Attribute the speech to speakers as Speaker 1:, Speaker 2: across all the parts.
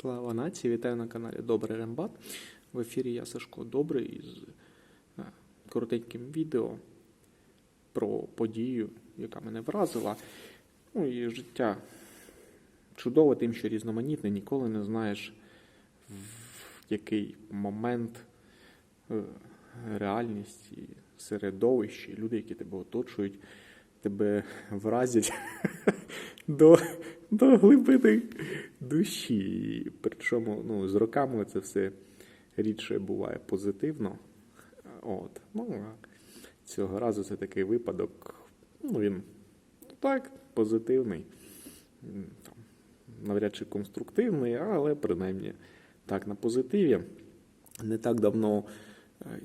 Speaker 1: Слава нації, вітаю на каналі Добрий Рембат. В ефірі я Сашко Добрий із е, коротеньким відео про подію, яка мене вразила. Ну і життя чудове тим, що різноманітне, ніколи не знаєш, в який момент е, реальність і середовище, люди, які тебе оточують, тебе вразять до, до глибини душі. Причому ну, з роками це все рідше буває позитивно. От. Ну, цього разу це такий випадок. Ну, він так, позитивний. Там, навряд чи конструктивний, але принаймні так на позитиві. Не так давно е,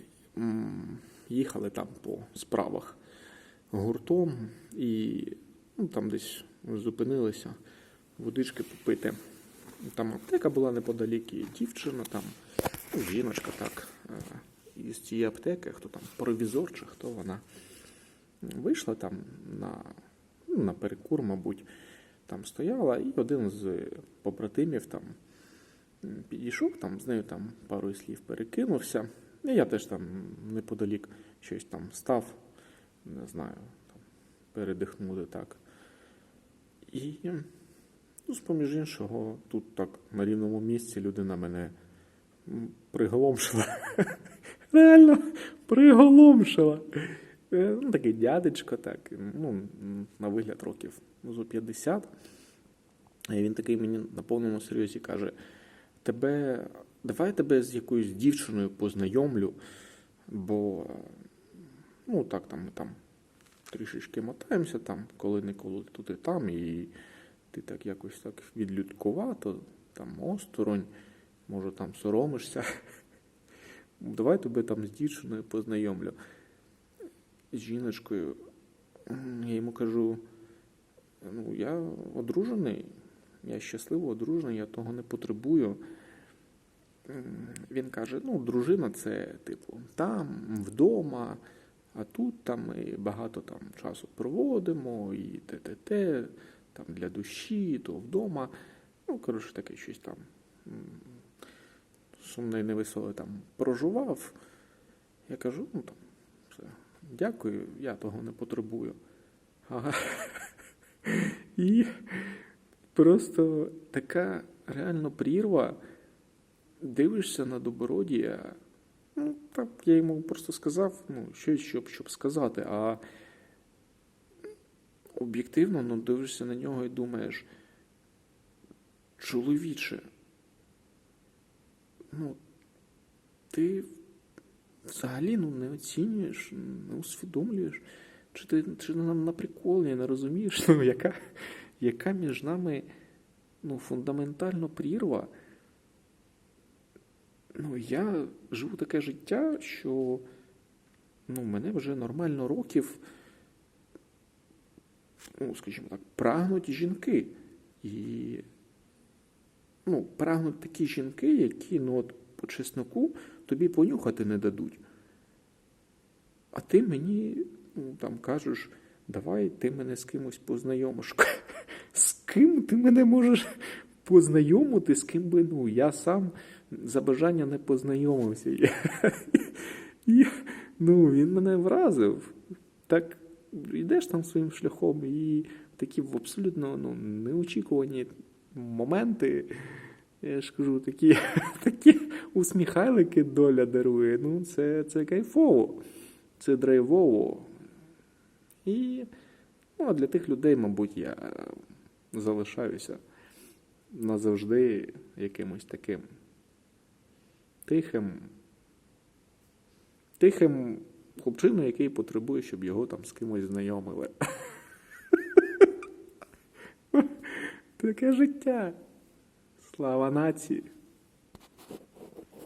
Speaker 1: їхали там по справах гуртом і ну, там десь зупинилися водички попити. Там аптека була неподалік, і дівчина, там, ну, жіночка так, е, із цієї аптеки, хто там провізор чи хто вона вийшла там на, ну, на перекур, мабуть, там стояла, і один з побратимів там підійшов, там, з нею там пару слів перекинувся. І я теж там неподалік щось там став, не знаю, там, передихнути так. І, ну, з-поміж іншого, тут так на рівному місці людина мене приголомшила. Реально приголомшила. Е, Ну, такий дядечко, так, ну, на вигляд років ну, зо 50. І він такий мені на повному серйозі каже: тебе, давай тебе з якоюсь дівчиною познайомлю, бо ну, так там там трішечки мотаємося, там, коли не коли тут і там, і ти так якось так відлюдкувато, там осторонь, може там соромишся. Давай тебе там з дівчиною познайомлю. З жіночкою. Я йому кажу: ну, я одружений, я щасливо одружений, я того не потребую. Він каже: ну, дружина це, типу, там, вдома, а тут там ми багато там часу проводимо, і те-те-те, там для душі, то вдома. Ну, коротше, таке щось там сумне і невеселе там прожував. Я кажу, ну там, все, дякую, я того не потребую. І просто така реально прірва. Дивишся на добродія. Ну, так я йому просто сказав, ну, щось, щоб, щоб сказати, а об'єктивно ну, дивишся на нього і думаєш, чоловіче, ну, ти взагалі ну, не оцінюєш, не усвідомлюєш, чи ти чи на, на приколі не розумієш, ну, яка, яка між нами ну, фундаментально прірва. Ну, я живу таке життя, що ну, мене вже нормально років, ну, скажімо так, прагнуть жінки. І ну, прагнуть такі жінки, які ну, от, по чесноку тобі понюхати не дадуть. А ти мені ну, там кажеш, давай ти мене з кимось познайомиш. З ким ти мене можеш познайомити, з ким би ну, я сам за бажання не познайомився. І, і, ну, він мене вразив. Так йдеш там своїм шляхом, і такі абсолютно ну, неочікувані моменти. Я ж кажу, такі, такі усміхайлики доля дарує. Ну, це, це кайфово, це драйвово. І ну, для тих людей, мабуть, я залишаюся назавжди якимось таким тихим, тихим хлопчиною, який потребує, щоб його там з кимось знайомили. Таке життя. Слава нації.